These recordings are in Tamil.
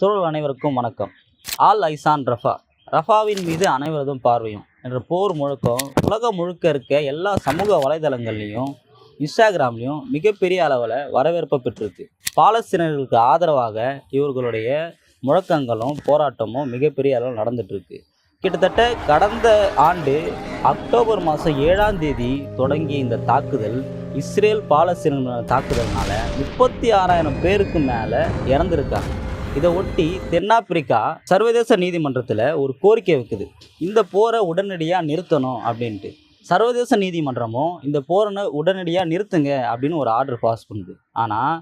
தோழர் அனைவருக்கும் வணக்கம். All ஐசான் Rafah. ரஃபாவின் மீது அனைவரதும் பார்வையும். என்ற போர் முழக்கம் உலகம் முழுக்க இருக்க எல்லா சமூக வலைதளங்கள்லையும் இன்ஸ்டாகிராம்லேயும் மிகப்பெரிய அளவில் வரவேற்பை பெற்றிருக்கு. பாலஸ்தீனர்களுக்கு ஆதரவாக இவர்களுடைய முழக்கங்களும் போராட்டமும் மிகப்பெரிய அளவில் நடந்துட்டு கிட்டத்தட்ட கடந்த ஆண்டு அக்டோபர் மாதம் ஏழாம் தேதி தொடங்கிய இந்த தாக்குதல் இஸ்ரேல் பாலஸ்தீன தாக்குதல்னால முப்பத்தி ஆறாயிரம் பேருக்கு மேலே இறந்துருக்காங்க. இதை ஒட்டி தென்னாப்பிரிக்கா சர்வதேச நீதிமன்றத்தில் ஒரு கோரிக்கை வைக்குது. இந்த போரை உடனடியாக நிறுத்தணும் அப்படின்ட்டு. சர்வதேச நீதிமன்றமும் இந்த போரை உடனடியாக நிறுத்துங்க அப்படின்னு ஒரு ஆர்டர் பாஸ் பண்ணுது. ஆனால்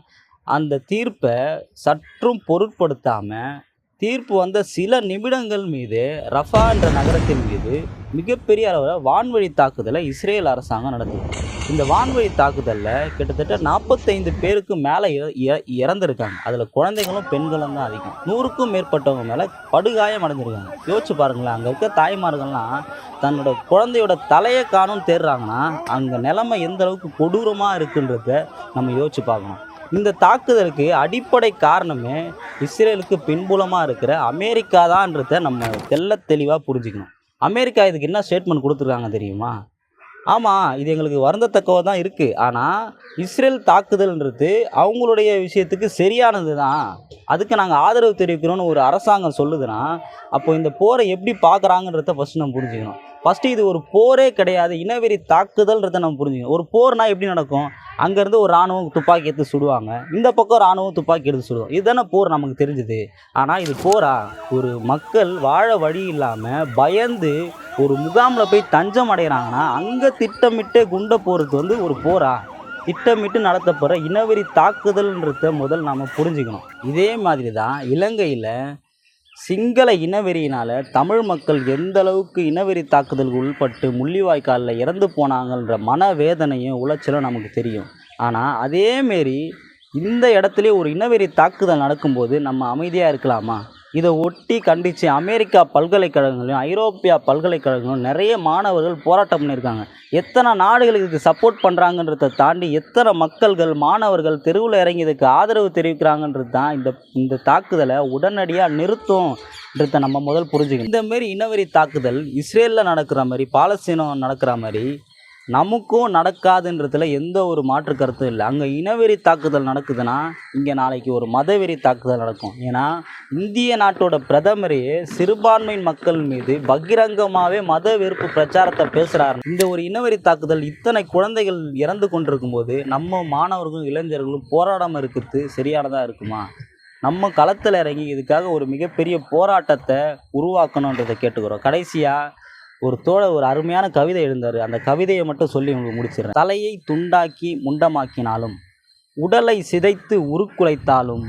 அந்த தீர்ப்பை சற்றும் பொருட்படுத்தாமல் தீர்ப்பு வந்த சில நிமிடங்கள் மீது ரஃபா என்ற நகரத்தின் மீது மிகப்பெரிய அளவில் வான்வழி தாக்குதலை இஸ்ரேல் அரசாங்கம் நடத்துது இந்த வான்வழி தாக்குதலில் கிட்டத்தட்ட நாற்பத்தைந்து பேருக்கு மேலே இறந்துருக்காங்க. அதில் குழந்தைகளும் பெண்களும் தான் அதிகம். நூறுக்கும் மேற்பட்டவங்க மேலே படுகாயம் அடைஞ்சிருக்காங்க. யோசிச்சு பாருங்களேன் அங்கே இருக்க தாய்மார்கள்லாம் தன்னோட குழந்தையோட தலையை காணும் தேடுறாங்கன்னா அங்கே நிலைமை எந்த அளவுக்கு கொடூரமாக இருக்குன்றத நம்ம யோசிச்சு பார்க்கணும். இந்த தாக்குதலுக்கு அடிப்படை காரணமே இஸ்ரேலுக்கு பின்புலமாக இருக்கிற அமெரிக்கா தான்றத நம்ம தெல்ல தெளிவாக புரிஞ்சுக்கணும். அமெரிக்கா இதுக்கு என்ன ஸ்டேட்மெண்ட் கொடுத்துருக்காங்க தெரியுமா? ஆமாம் இது எங்களுக்கு வருந்தத்தக்கவ தான் இருக்குது ஆனால் இஸ்ரேல் தாக்குதல்ன்றது அவங்களுடைய விஷயத்துக்கு சரியானது தான் அதுக்கு நாங்கள் ஆதரவு தெரிவிக்கிறோன்னு ஒரு அரசாங்கம் சொல்லுதுன்னா அப்போ இந்த போரை எப்படி பார்க்குறாங்கன்றத ஃபஸ்ட்டு நம்ம புரிஞ்சுக்கணும். ஃபஸ்ட்டு இது ஒரு போரே கிடையாது. இனவெறி தாக்குதல்ன்றதை நம்ம புரிஞ்சுக்கணும். ஒரு போர்னால் எப்படி நடக்கும்? அங்கேருந்து ஒரு இராணுவம் துப்பாக்கி எடுத்து சுடுவாங்க. இந்த பக்கம் இராணுவம் துப்பாக்கி எடுத்து சுடுவோம் இதுதானே போர் நமக்கு தெரிஞ்சுது. ஆனால் இது போரா? ஒரு மக்கள் வாழ வழி இல்லாமல் பயந்து ஒரு முகாமில் போய் தஞ்சம் அடைகிறாங்கன்னா அங்கே திட்டமிட்டு குண்டை போகிறது வந்து ஒரு போரா? திட்டமிட்டு நடத்தப்படுற இனவெறி தாக்குதல்ன்றத முதல் நாம் புரிஞ்சுக்கணும். இதே மாதிரி தான் இலங்கையில் சிங்கள இனவெறியினால் தமிழ் மக்கள் எந்த அளவுக்கு இனவெறி தாக்குதலுக்கு உள்பட்டு முள்ளிவாய்க்காலில் இறந்து போனாங்கன்ற மனவேதனையும் உளைச்சலும் நமக்கு தெரியும். ஆனால் அதேமாரி இந்த இடத்துலயே ஒரு இனவெறி தாக்குதல் நடக்கும்போது நம்ம அமைதியாக இருக்கலாமா? இதை ஒட்டி கண்டித்து அமெரிக்கா பல்கலைக்கழகங்களையும் ஐரோப்பியா பல்கலைக்கழகங்களும் நிறைய மாணவர்கள் போராட்டம் பண்ணியிருக்காங்க. எத்தனை நாடுகள் இதுக்கு சப்போர்ட் பண்ணுறாங்கன்றதை தாண்டி எத்தனை மக்கள்கள் மாணவர்கள் தெருவில் இறங்கி இதுக்கு ஆதரவு தெரிவிக்கிறாங்கன்றது தான் இந்த இந்த தாக்குதலை உடனடியாக நிறுத்தும்ன்றதை நம்ம முதல் புரிஞ்சுக்கணும். இந்தமாரி இனவெறி தாக்குதல் இஸ்ரேலில் நடக்கிற மாதிரி பாலஸ்தீனம் நடக்கிற மாதிரி நமக்கும் நடக்காதுன்றதுல எந்த ஒரு மாற்று கருத்தும் இல்லை. அங்கே இனவெறி தாக்குதல் நடக்குதுன்னா இங்கே நாளைக்கு ஒரு மதவெறி தாக்குதல் நடக்கும். ஏன்னா இந்திய நாட்டோட பிரதமரே சிறுபான்மை மக்கள் மீது பகிரங்கமாகவே மத வெறுப்பு பிரச்சாரத்தை பேசுகிறாரு இந்த ஒரு இனவெறி தாக்குதல் இத்தனை குழந்தைகள் இறந்து கொண்டிருக்கும் போது நம்ம மாணவர்களும் இளைஞர்களும் போராடாமல் இருக்கிறது சரியானதாக இருக்குமா? நம்ம களத்தில் இறங்கி இதுக்காக ஒரு மிகப்பெரிய போராட்டத்தை உருவாக்கணுன்றதை கேட்டுக்கிறோம். கடைசியாக ஒரு தோழர் ஒரு அருமையான கவிதை எழுந்தார். அந்த கவிதையை மட்டும் சொல்லி உங்களுக்கு முடிச்சிடுறேன். தலையை துண்டாக்கி முண்டமாக்கினாலும் உடலை சிதைத்து உருக்குலைத்தாலும்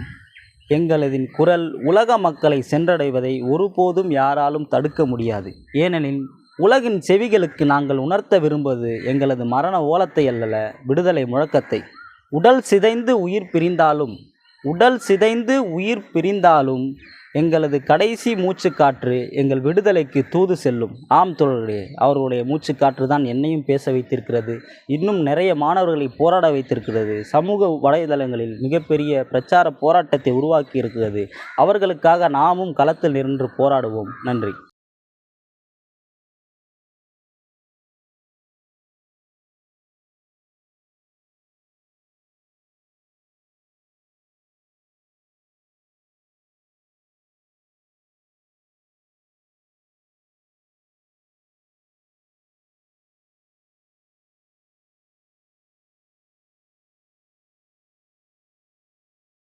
எங்களதின் குரல் உலக மக்களை சென்றடைவதை ஒருபோதும் யாராலும் தடுக்க முடியாது. ஏனெனில் உலகின் செவிகளுக்கு நாங்கள் உணர்த்த விரும்புவது எங்களது மரண ஓலத்தை அல்லல விடுதலை முழக்கத்தை. உடல் சிதைந்து உயிர் பிரிந்தாலும் உடல் சிதைந்து உயிர் பிரிந்தாலும் எங்களது கடைசி மூச்சுக்காற்று எங்கள் விடுதலைக்கு தூது செல்லும். ஆம் தோழர்களே அவர்களுடைய மூச்சுக்காற்று தான் என்னையும் பேச வைத்திருக்கிறது. இன்னும் நிறைய மாணவர்களை போராட வைத்திருக்கிறது. சமூக வலைதளங்களில் மிகப்பெரிய பிரச்சார போராட்டத்தை உருவாக்கி இருக்கிறது அவர்களுக்காக நாமும் களத்தில் நின்று போராடுவோம். நன்றி.